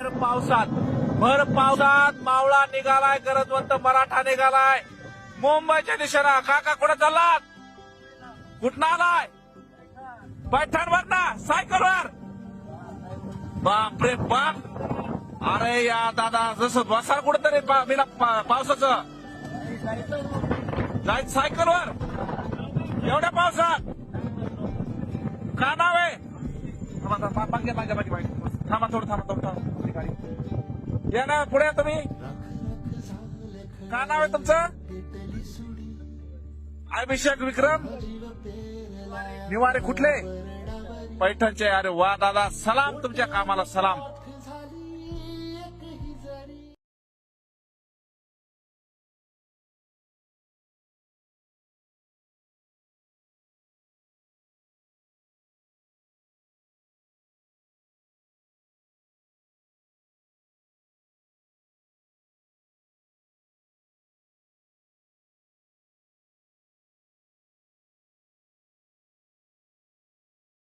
भर पावसात भर पावसात मावळा निघालाय गरजवंत मराठा निघालाय. मुंबईच्या दिशेनं काका कुठे चाललात? कुठं आलाय? पैठणवर ना सायकलवर. बापरे बाप. अरे या दादा जसं बसा कुठं तरी बिना पा- पावसाचं. जायचं सायकलवर एवढ्या पावसात. का नाव आहे? थांबा थांबा मागे मागे मागे मागे थांबा. थोडं थांबा थोडं थांबा. गाडी. या ना पुढे या तुम्ही. का नाव आहे तुमचं? अभिषेक विक्रम. निवारे कुठले? पैठणचे. अरे वा दादा सलाम तुमच्या कामाला सलाम.